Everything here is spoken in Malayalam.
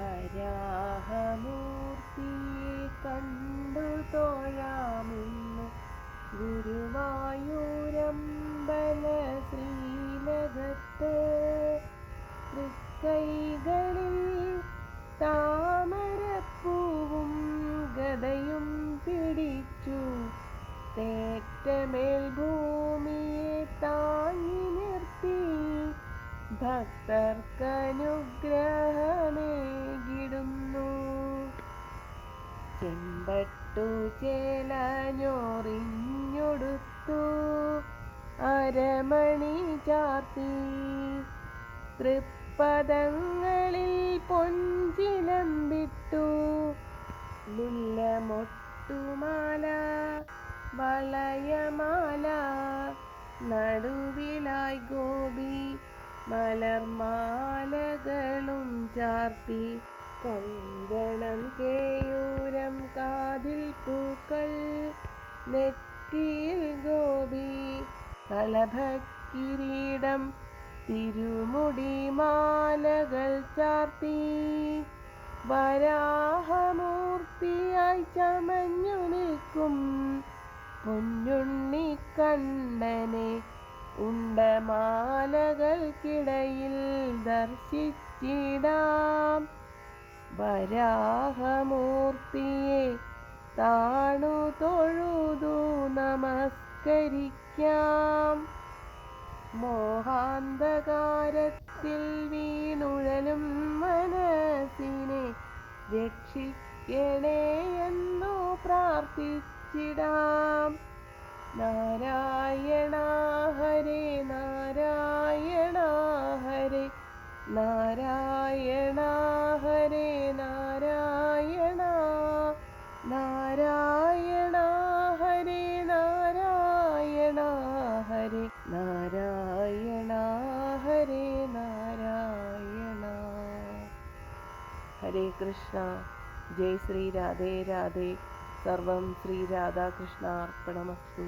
വരാഹമൂർത്തിയെ കണ്ടു തോഴാമിന്നു ഗുരുവായൂരമ്പല ശ്രീനഗത്ത് തൃക്കൈകളിൽ താമരപ്പൂവും ഗതയും പിടിച്ചു. തേറ്റമേൽ ഭൂമിയെ താങ്ങി നിർത്തി. ഭക്തർക്കനുഗ്രഹമേകിടുന്നു. ചെമ്പട്ടു ചേലഞ്ഞൊറിഞ്ഞൊടുത്തു. അരമണി ചാർത്തി. തൃപ്പദങ്ങളിൽ പൊഞ്ചിലമ്പിട്ടു. മുല്ലമൊട്ടുമാല വളയമാല മലർമാലകളും ചാർത്തി കങ്കണം കേയൂരം കാതിൽ പൂക്കൾ നെറ്റിയിൽ ഗോപി കലഭക്കിരീടം തിരുമുടി മാലകൾ ചാർത്തി വരാഹമൂർത്തിയായി ചമഞ്ഞു നിൽക്കും പൊന്നുണ്ണി കണ്ണനെ ഉണ്ടമാലകൾക്കിടയിൽ ദർശിച്ചിടാം. വരാഹമൂർത്തിയെ താണു തൊഴുതു നമസ്കരിക്കാം. മോഹാന്ധകാരത്തിൽ വീണുഴലും മനസ്സിനെ രക്ഷിക്കണേ എന്നു പ്രാർത്ഥിച്ചിടാം. നാരായണ ഹരേ കൃഷ്ണ. ജയ് ശ്രീ രാധേ രാധേ. സർവം ശ്രീ രാധാകൃഷ്ണ അർപ്പണമസ്തു